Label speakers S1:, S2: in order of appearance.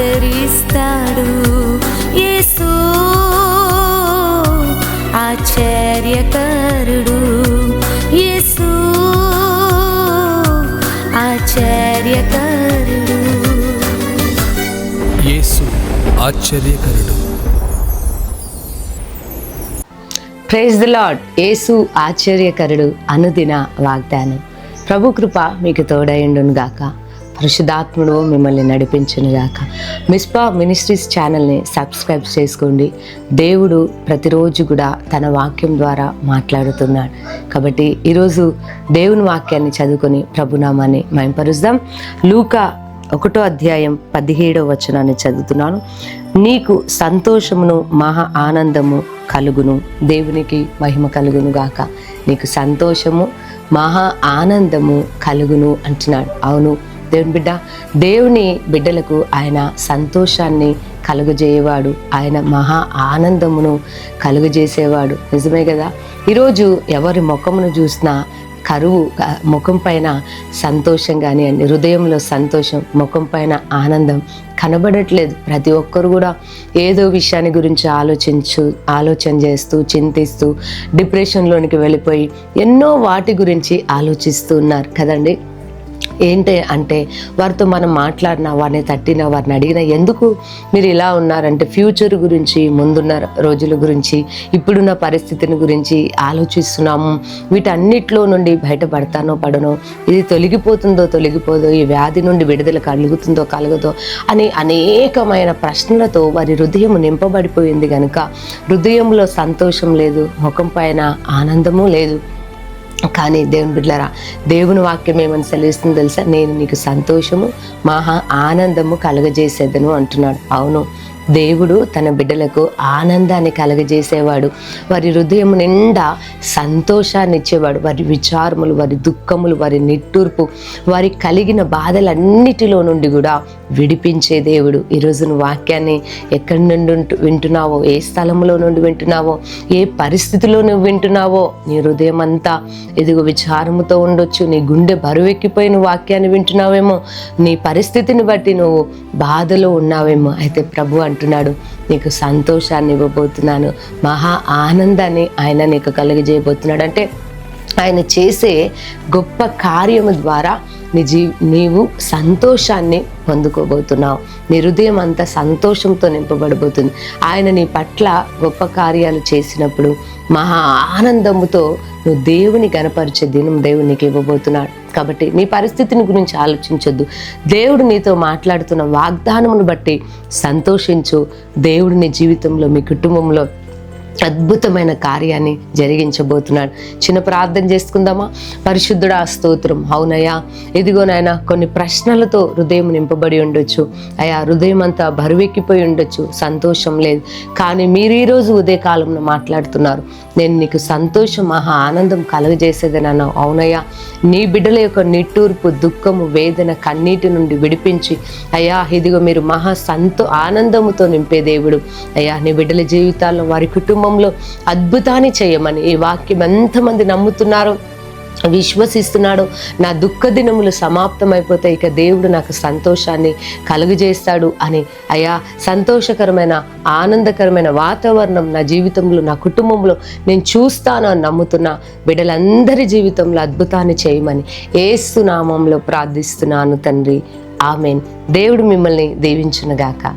S1: ఆదరిస్తాడు యేసు. ఆశ్చర్యకరుడు యేసు. ఆశ్చర్యకరుడు.
S2: యేసు ఆశ్చర్యకరుడు.
S3: ప్రైజ్ ద లాడ్ యేసు ఆశ్చర్యకరుడు అనుదిన వాగ్దానం. ప్రభు కృప మీకు తోడైండును గాక పరిశుద్ధాత్ముడు మిమ్మల్ని నడిపించను గాక మిస్పా మినిస్ట్రీస్ ఛానల్ని సబ్స్క్రైబ్ చేసుకోండి. దేవుడు ప్రతిరోజు కూడా తన వాక్యం ద్వారా మాట్లాడుతున్నాడు. కాబట్టి ఈరోజు దేవుని వాక్యాన్ని చదువుకొని ప్రభునామాన్ని మైంపరుద్దాం లూకా ఒకటో అధ్యాయం పదిహేడవ వచనాన్ని చదువుతున్నాను. నీకు సంతోషమును మహా ఆనందము కలుగును. దేవునికి మహిమ కలుగును గాక నీకు సంతోషము మహా ఆనందము కలుగును అంటున్నాడు. అవును దేవుని బిడ్డ. దేవుని బిడ్డలకు ఆయన సంతోషాన్ని కలుగజేయవాడు. ఆయన మహా ఆనందమును కలుగజేసేవాడు. నిజమే కదా? ఈరోజు ఎవరి ముఖమును చూసినా కరువు ముఖం పైన సంతోషం కానివ్వండి హృదయంలో సంతోషం ముఖం పైన ఆనందం కనబడట్లేదు. ప్రతి ఒక్కరు కూడా ఏదో విషయాన్ని గురించి ఆలోచించు ఆలోచన చేస్తూ చింతిస్తూ డిప్రెషన్లోనికి వెళ్ళిపోయి ఎన్నో వాటి గురించి ఆలోచిస్తూ ఉన్నారు కదండి? ఏంటి అంటే వారితో మనం మాట్లాడిన వారిని తట్టిన వారిని అడిగిన ఎందుకు మీరు ఇలా ఉన్నారంటే ఫ్యూచర్ గురించి ముందున్న రోజుల గురించి ఇప్పుడున్న పరిస్థితిని గురించి ఆలోచిస్తున్నాము. వీటన్నిటిలో నుండి బయటపడతానో పడనో ఇది తొలగిపోతుందో తొలగిపోదో ఈ వ్యాధి నుండి విడుదల కలుగుతుందో కలగదో అని అనేకమైన ప్రశ్నలతో వారి హృదయం నింపబడిపోయింది కనుక హృదయంలో సంతోషం లేదు ముఖం పైన ఆనందము లేదు. కానీ దేవుని బిడ్డలరా దేవుని వాక్యం ఏమని సెలవిస్తుంది తెలుసా? నేను నీకు సంతోషము మహా ఆనందము కలగజేసేదను అంటున్నాడు. అవును దేవుడు తన బిడ్డలకు ఆనందాన్ని కలగజేసేవాడు. వారి హృదయం నిండా సంతోషాన్ని ఇచ్చేవాడు. వారి విచారములు వారి దుఃఖములు వారి నిట్టూర్పు వారి కలిగిన బాధలన్నిటిలో నుండి కూడా విడిపించే దేవుడు. ఈరోజు వాక్యాన్ని ఎక్కడి నుండి వింటున్నావో? ఏ స్థలంలో నుండి వింటున్నావో? ఏ పరిస్థితిలో నువ్వు వింటున్నావో? నీ హృదయం అంతా ఎదుగు విచారముతో ఉండొచ్చు. నీ గుండె బరువెక్కిపోయిన వాక్యాన్ని వింటున్నావేమో? నీ పరిస్థితిని బట్టి నువ్వు బాధలో ఉన్నావేమో? అయితే ప్రభు అంటున్నాడు. నీకు సంతోషాన్ని ఇవ్వబోతున్నాను. మహా ఆనందాన్ని ఆయన నీకు కలిగజేయబోతున్నాడు అంటే ఆయన చేసే గొప్ప కార్యము ద్వారా నీ జీ నీవు సంతోషాన్ని పొందుకోబోతున్నావు. నీ హృదయం అంతా సంతోషంతో నింపబడబోతుంది. ఆయన నీ పట్ల గొప్ప కార్యాలు చేసినప్పుడు మహా ఆనందముతో నువ్వు దేవుని గనపరిచే దినం దేవుడు నీకు ఇవ్వబోతున్నాడు. కాబట్టి నీ పరిస్థితిని గురించి ఆలోచించొద్దు. దేవుడు నీతో మాట్లాడుతున్న వాగ్దానమును బట్టి సంతోషించు. దేవుడు నీ జీవితంలో మీ కుటుంబంలో అద్భుతమైన కార్యాన్ని జరిగించబోతున్నాడు. చిన్న ప్రార్థన చేసుకుందామా? పరిశుద్ధుడా స్తోత్రం. అవునయ్యా. ఇదిగోనైనా కొన్ని ప్రశ్నలతో హృదయం నింపబడి ఉండొచ్చు. అయా హృదయం అంతా బరువెక్కిపోయి ఉండొచ్చు. సంతోషం లేదు. కానీ మీరు ఈరోజు ఉదయకాలంలో మాట్లాడుతున్నారు. నేను నీకు సంతోషం మహా ఆనందం కలుగజేసేదని అవునయ్యా. నీ బిడ్డల యొక్క నిట్టూర్పు దుఃఖము వేదన కన్నీటి నుండి విడిపించి అయ్యా ఇదిగో మీరు మహా సంతో ఆనందముతో నింపే దేవుడు. అయ్యా నీ బిడ్డల జీవితాల్లో వారి కుటుంబం కుటుంబంలో అద్భుతాన్ని చేయమని ఈ వాక్యం ఎంతమంది నమ్ముతున్నారో విశ్వసిస్తున్నాడు నా దుఃఖ దినములు సమాప్తమైపోతే ఇక దేవుడు నాకు సంతోషాన్ని కలుగజేస్తాడు అని. అయా సంతోషకరమైన ఆనందకరమైన వాతావరణం నా జీవితంలో నా కుటుంబంలో నేను చూస్తాను అని నమ్ముతున్న బిడ్డలందరి జీవితంలో అద్భుతాన్ని చేయమని ఏసు నామంలో ప్రార్థిస్తున్నాను తండ్రి. ఆమెన్. దేవుడు మిమ్మల్ని దీవించునుగాక.